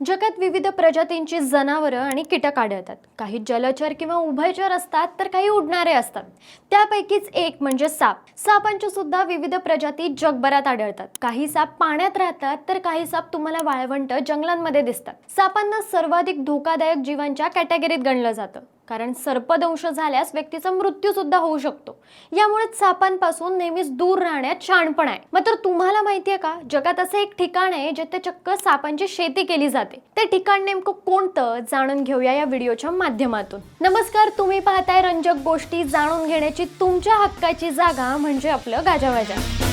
जगात विविध प्रजातींची जनावरं आणि कीटक आढळतात काही जलचर किंवा उभयचर असतात तर काही उडणारे असतात. त्यापैकीच एक म्हणजे साप. सापांच्या सुद्धा विविध प्रजाती जगभरात आढळतात. काही साप पाण्यात राहतात तर काही साप तुम्हाला वाळवंट जंगलांमध्ये दिसतात. सापांना सर्वाधिक धोकादायक जीवांच्या कॅटेगरीत गणलं जातं. कारण सर्पदंश झाल्यास व्यक्तीचा मृत्यू सुद्धा होऊ शकतो. यामुळे सापांपासून नेहमीच दूर राहण्यात शहाणपण आहे. मात्र तुम्हाला माहितीये का? जगात असं एक ठिकाण आहे जिथे चक्क सापांची शेती केली जाते. ते ठिकाण नेमकं कोणतं? जाणून घेऊया या व्हिडिओच्या माध्यमातून. नमस्कार तुम्ही पाहताय रंजक गोष्टी जाणून घेण्याची तुमच्या हक्काची जागा म्हणजे आपलं गाजावाजा.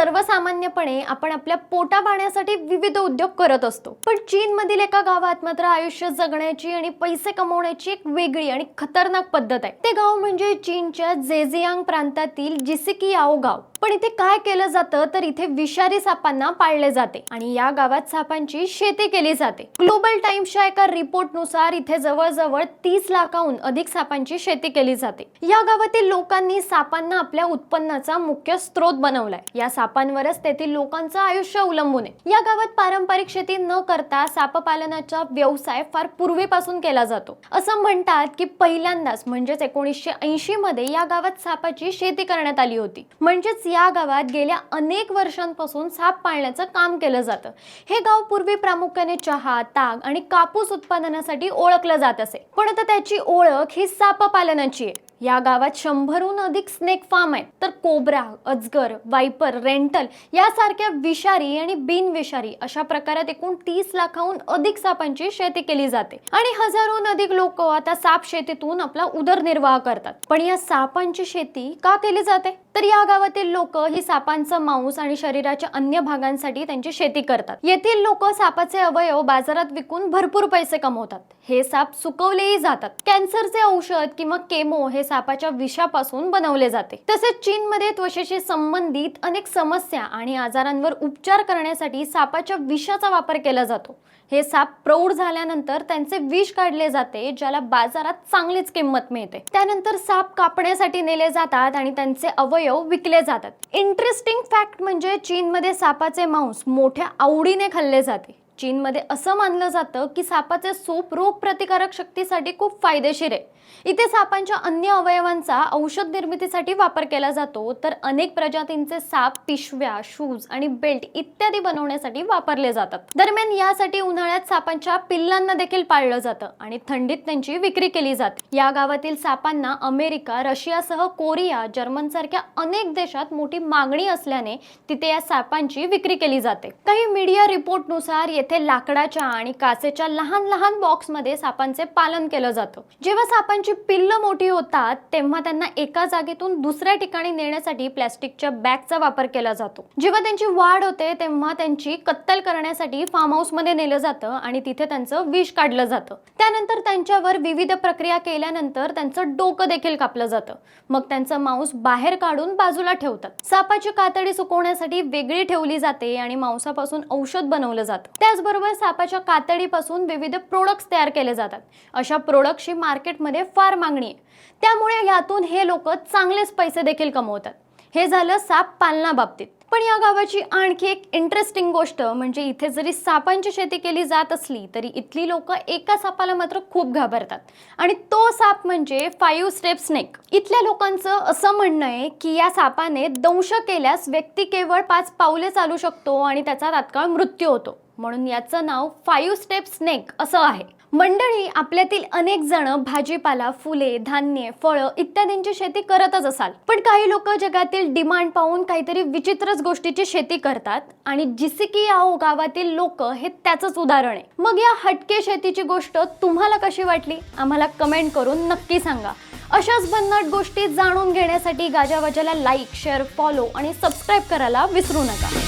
सर्वसामान्यपणे आपण आपल्या पोटा पाण्यासाठी विविध उद्योग करत असतो. पण चीन मधील एका गावात मात्र आयुष्य जगण्याची आणि पैसे कमवण्याची एक वेगळी आणि खतरनाक पद्धत आहे. ते गाव म्हणजे चीनच्या जेजियांग प्रांतातील जिसिकियाओ गाव. पण इथे काय केलं जातं तर इथे विषारी सापांना पाळले जाते आणि या गावात सापांची शेती केली जाते. ग्लोबल टाइम्सच्या एका रिपोर्टनुसार इथे जवळजवळ तीस लाखाहून अधिक सापांची शेती केली जाते. या गावातील लोकांनी सापांना आपल्या उत्पन्नाचा मुख्य स्रोत बनवलाय. या साप सापांवरच तेथील लोकांचं आयुष्य अवलंबून आहे. या गावात पारंपरिक शेती न करता सापपालनाचा व्यवसाय फार पूर्वीपासून केला जातो. असं म्हणतात की पहिल्यांदाच म्हणजेच एकोणीसशे ऐंशी मध्ये या गावात सापाची शेती करण्यात आली होती. म्हणजेच या गावात गेल्या अनेक वर्षांपासून साप पाळण्याचं काम केलं जातं. हे गाव पूर्वी प्रामुख्याने चहा ताग आणि कापूस उत्पादनासाठी ओळखलं जात असे. पण आता त्याची ओळख ही साप पालनाची आहे. या गावात शंभरहून अधिक स्नेक फार्म आहेत. तर कोब्रा अजगर वायपर रेंटल यासारख्या विषारी आणि बिनविषारी अशा प्रकारात एकूण तीस लाखाहून अधिक सापांची शेती केली जाते. आणि हजारोहून अधिक लोक आता साप शेतीतून आपला उदरनिर्वाह करतात. पण या सापांची शेती का केली जाते? तर या गावातील लोक ही सापांचं मांस आणि शरीराच्या अन्य भागांसाठी त्यांची शेती करतात. येथील लोक सापाचे अवयव बाजारात विकून भरपूर पैसे कमवतात. हे साप सुकवलेही जातात. कॅन्सरचे औषध किंवा केमो हे सापाच्या विषापासून बनवले जाते. तसेच चीनमध्ये त्वचेशी संबंधित अनेक समस्या आणि आजारांवर उपचार करण्यासाठी सापाच्या विषाचा वापर केला जातो. हे साप प्रौढ झाल्यानंतर त्यांचे विष काढले जाते ज्याला बाजारात चांगलीच किंमत मिळते. त्यानंतर साप कापण्यासाठी नेले जातात आणि त्यांचे अवयव विकले जातात. इंटरेस्टिंग फॅक्ट म्हणजे चीनमध्ये सापाचे मांस मोठ्या आवडीने खाल्ले जाते. चीनमध्ये असं मानलं जातं की सापाचे सोप रोगप्रतिकारक शक्तीसाठी खूप फायदेशीर आहे. इथे सापांच्या अन्य अवयवांचा औषध निर्मितीसाठी वापर केला जातो तर अनेक प्रजातींचे साप पिशव्या शूज आणि बेल्ट इत्यादी बनवण्यासाठी वापरले जातात. दरम्यान यासाठी उन्हाळ्यात सापांच्या पिल्लांना देखील पाळलं जातं आणि थंडीत त्यांची विक्री केली जाते. या गावातील सापांना अमेरिका रशियासह कोरिया जर्मन सारख्या अनेक देशात मोठी मागणी असल्याने तिथे या सापांची विक्री केली जाते. काही मीडिया रिपोर्टनुसार येथे लाकडाच्या आणि काचेच्या लहान लहान बॉक्समध्ये सापांचे पालन केलं जातं. जेव्हा सापांची पिल्लं मोठी होतात तेव्हा त्यांना एका जागेतून दुसऱ्या ठिकाणी नेण्यासाठी प्लॅस्टिकच्या बॅगचा वापर केला जातो. जेव्हा त्यांची वाढ होते तेव्हा त्यांची कत्तल करण्यासाठी फार्म हाऊसमध्ये नेलं जातं आणि तिथे त्यांचं विष काढलं जातं. त्यानंतर त्यांच्यावर विविध प्रक्रिया केल्यानंतर त्यांचं डोकं देखील कापलं जातं. मग त्यांचं मांस बाहेर काढून बाजूला ठेवतात. सापाची कातडी सुकवण्यासाठी वेगळी ठेवली जाते आणि मांसापासून औषध बनवलं जातं. त्याचबरोबर सापाच्या कातडीपासून विविध प्रोडक्ट्स तयार केले जातात. अशा प्रोडक्टची मार्केटमध्ये फार मागणी आहे. त्यामुळे यातून हे लोक चांगलेच पैसे देखील कमवतात. हे झालं साप पालनाबाबतीत. पण या गावाची आणखी एक इंटरेस्टिंग गोष्ट म्हणजे इथे जरी सापांची शेती केली जात असली तरी इथली लोक एका सापाला मात्र खूप घाबरतात. आणि तो साप म्हणजे फाईव्ह स्टेप स्नेक इथल्या लोकांचं असं म्हणणं आहे की या सापाने दंश केल्यास व्यक्ती केवळ पाच पावले चालू शकतो आणि त्याचा तात्काळ मृत्यू होतो. म्हणून याचं नाव फाईव्ह स्टेप स्नेक असं आहे. मंडळी आपल्यातील अनेक जण भाजीपाला फुले धान्य फळं इत्यादींची शेती करतच असाल. पण काही लोक जगातील डिमांड पाहून काहीतरी विचित्रच गोष्टीची शेती करतात आणि जिसिकी याओ गावातील लोक हे त्याचंच उदाहरण आहे. मग या हटके शेतीची गोष्ट तुम्हाला कशी वाटली? आम्हाला कमेंट करून नक्की सांगा. अशाच भन्नाट गोष्टी जाणून घेण्यासाठी गाजावाजाला लाईक शेअर फॉलो आणि सबस्क्राईब करायला विसरू नका.